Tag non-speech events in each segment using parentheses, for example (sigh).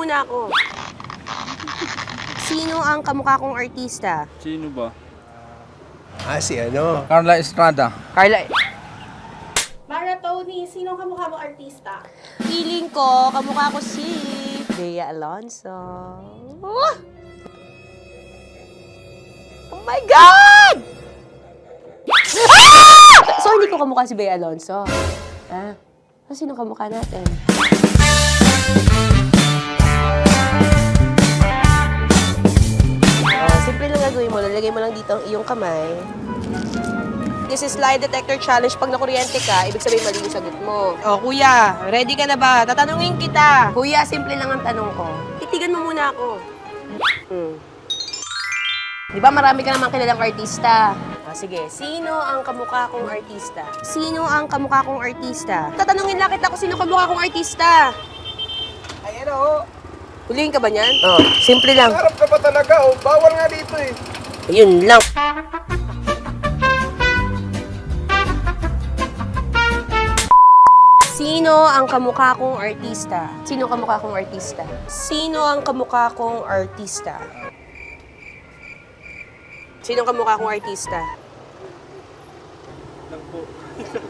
muna ako. Sino ang kamukha kong artista? Sino ba? Ah, si ano? Carla Estrada. Carla. Mara Tony, sino kamukha mo artista? Feeling ko, kamukha ko si Bea Alonso. Oh! Oh my God! Ah! So, hindi ko kamukha si Bea Alonso. Ah, so sino kamukha natin? Simple lang gagawin mo. Lalagay mo lang dito ang iyong kamay. This is lie detector challenge. Pag nakuryente ka, ibig sabihin mali yung sagot mo. O, kuya, ready ka na ba? Tatanungin kita. Kuya, simple lang ang tanong ko. Titigan mo muna ako. Hmm. Di ba marami ka namang kilalang artista? O, sige, sino ang kamukha kong artista? Sino ang kamukha kong artista? Tatanungin lang kita kung sino kamukha kong artista. Ay, ano? Huliin ka ba niyan? Oo, simple lang. Harap ka ba talaga? Oh, bawal nga dito eh. Yun lang. Sino ang kamukha kong artista? Sino ang kamukha kong artista? Sino ang kamukha kong artista? Sino ang kamukha kong artista?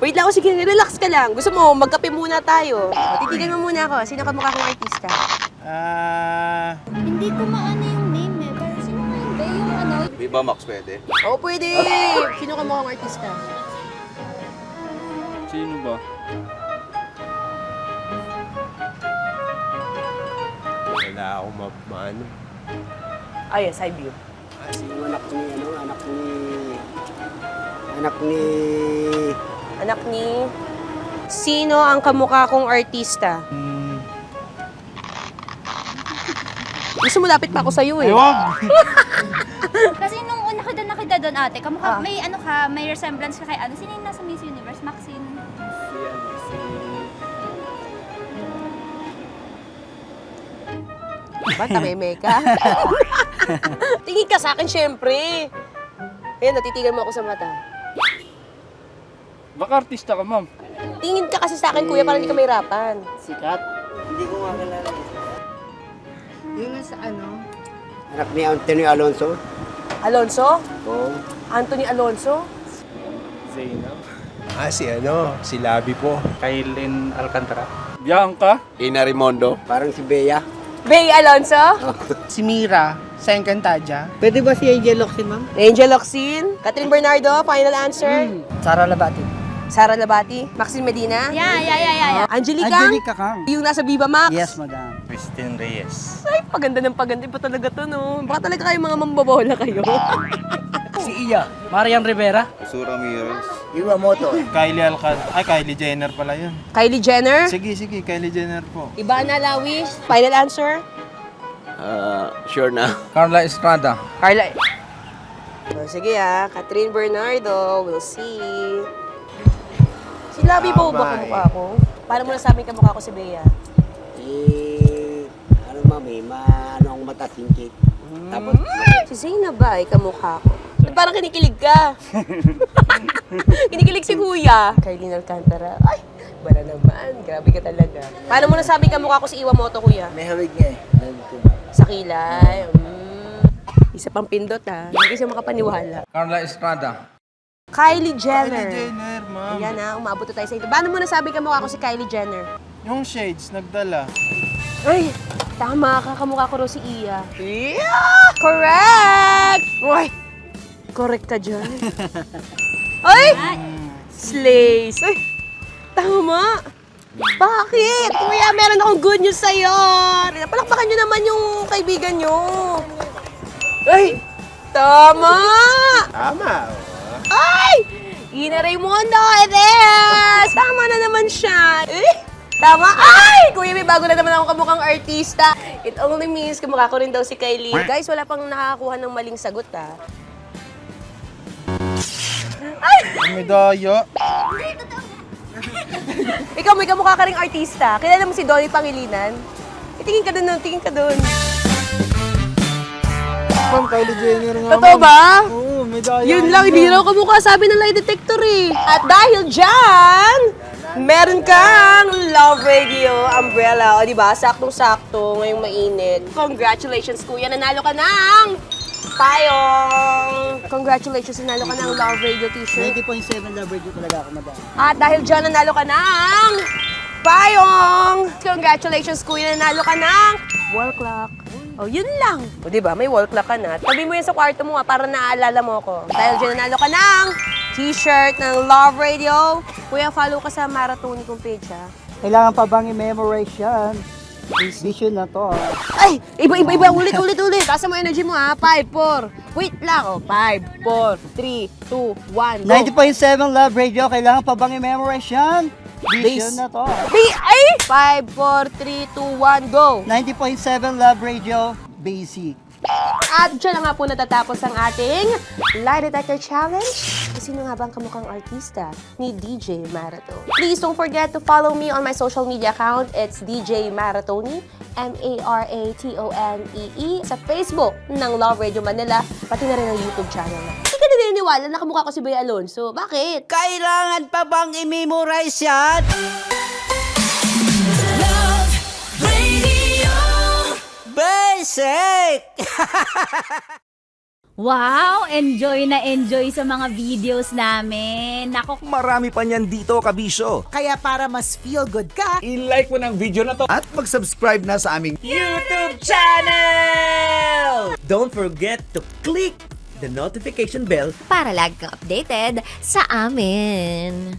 Wait lang ako, sige, relax ka lang. Gusto mo, magkape muna tayo. Titigan mo muna ako. Sino ang kamukha kong artista? Ah... Hindi ko maano yung name eh. Pero sino nga yun ba? Yung ano? Viva Max pwede. Oo, pwede. Sino ang kamukha kong artista? Sino ba? Wala akong ma... maano. Ah, yes, I view. Ah, sino anak ni ano, anak ni anak ni Anak ni... Sino ang kamukha kong artista? Gusto mo lapit pa ako sa'yo eh. (laughs) Kasi nung una kita nakita doon ate, kamukha, Ah. may ano ka, may resemblance ka kay ano. Sino yung nasa Miss Universe? Maxine? Si ano, si... Ba, tameme ka? (laughs) Tingin ka sa akin, syempre. Ayan, natitigan mo ako sa mata. Baka artista ka, ma'am. Tingin ka kasi sa akin, kuya, para hindi ka mahirapan. sikat. Hindi ko nga kilala. Nasa ano? Anak ni Antonio Alonso. Alonso? Oo. Anthony Alonso? Zainab. Ah, si ano? Si Labi po. Kailin Alcantara. Bianca. Ina Rimondo. Parang si Bea. Bay Alonso? (laughs) Si Mira, sa Encantadia. Pwede ba si Angel Locsin, ma'am? Angel Locsin? Catherine Bernardo? Final answer? Sara Labati. Sara Labati? Maxine Medina? Yeah, yeah, yeah, yeah. yeah. Angelica? Angelica Kang. Yung nasa Viva Max? Yes, madam. Christine Reyes. Ay, paganda ng paganda. Iba talaga to, no? Baka talaga kayo mga mambabola kayo. (laughs) Si Iya. Marian Rivera. Sura Ramirez. Iwamoto. Kylie Alcan... Ay, Kylie Jenner pala yun. Kylie Jenner? Sige, sige, Kylie Jenner po. Ivana Lawi? Final answer? Ah, sure na. (laughs) Carla Estrada. Carla. Oh, sige ah, Catherine Bernardo. We'll see. Si Labi po ba Tama kamukha ko? Paano mo nasabi kamukha ko si Bea? Eh, ano mami, ma, ano ang mata singkit. Tapos, Si Zainab ba ay kamukha ko? Ba't parang kinikilig ka? (laughs) kinikilig si Kuya. Kylie Alcantara. Ay, bara naman. Grabe ka talaga. Paano mo nasabi kamukha ko si Iwamoto, Kuya? may hawig niya eh. Nandito. Sa kilay. Mm. Isa pang pindot ah. Hindi siya makapaniwala. Carla Estrada. Kylie Jenner. Kylie Jenner, ma'am. Ayan na, umabot na tayo sa ito. Paano mo nasabi kamukha ko si Kylie Jenner? Yung shades, nagdala. Ay, tama ka. Kamukha ko raw si Iya. Yeah! Correct! Uy! Correct ka dyan. (laughs) Ay! Slays! Ay, tama! Bakit? Kuya, meron akong good news sa'yo. Palakpakan nyo naman yung kaibigan nyo. Ay! Tama! Tama. Ina Raimundo, it is! Tama na naman siya. Eh? Tama. Ay! Kuya, may bago na naman ako kamukhang artista. It only means kamukha ko rin daw si Kylie. Guys, wala pang nakakakuha ng maling sagot, ah. May daya. Ikaw, may kamukha ka ring artista. Kilala mo si Dolly Pangilinan? Eh, tingin ka doon, tingin ka doon. Ma'am, Kylie Jenner nga. Totoo ma'am. ba? Oo, daya. Yun lang, hindi raw kamukha sabi ng lie detector eh. At dahil dyan, Meron kang Love Radio umbrella. O, di ba? Saktong-sakto ngayong mainit. Congratulations, kuya. Nanalo ka ng payong. Congratulations, nanalo ka ng Love Radio t-shirt. 90.7 love radio talaga ako, madam. At dahil dyan, nanalo ka ng payong! Congratulations, kuya. Nanalo ka ng wall clock. Oh, yun lang. O, di ba? May wall clock ka na. Tabi mo yan sa kwarto mo, ha, para naaalala mo ako. Dahil dyan, nanalo ka ng t-shirt ng Love Radio. Kuya, follow ka sa Maratoni kong page, ha? Kailangan pa bang i-memorize yan? Vision na to. ah. Ay! Iba, iba, iba! Ulit, ulit, ulit! Tasa mo energy mo, ha? 5, 4. Wait lang, oh. 5, 4, 3, 2, 1, go. 90.7 love radio, kailangan pa bang i-memorize yan? Base. na to. Bi- Ay! 5, 4, 3, 2, 1, go! 90.7 love radio, basic. At dyan na nga po natatapos ang ating Lie Detector Challenge. Sino nga ba ang kamukhang artista ni DJ Marato? Please don't forget to follow me on my social media account. It's DJ Maratoni, M-A-R-A-T-O-N-E-E, sa Facebook ng Love Radio Manila, pati na rin ang YouTube channel na. Naniniwala na kamukha ko si Bea Alonso. Bakit? Kailangan pa bang i-memorize yan? Basic! (laughs) Wow! Enjoy na enjoy sa mga videos namin. Nako, Marami pa niyan dito, kabisyo. Kaya para mas feel good ka, I-like mo ng video na to. At mag-subscribe na sa aming YouTube channel! Don't forget to click the notification bell para lagi kang updated sa amin.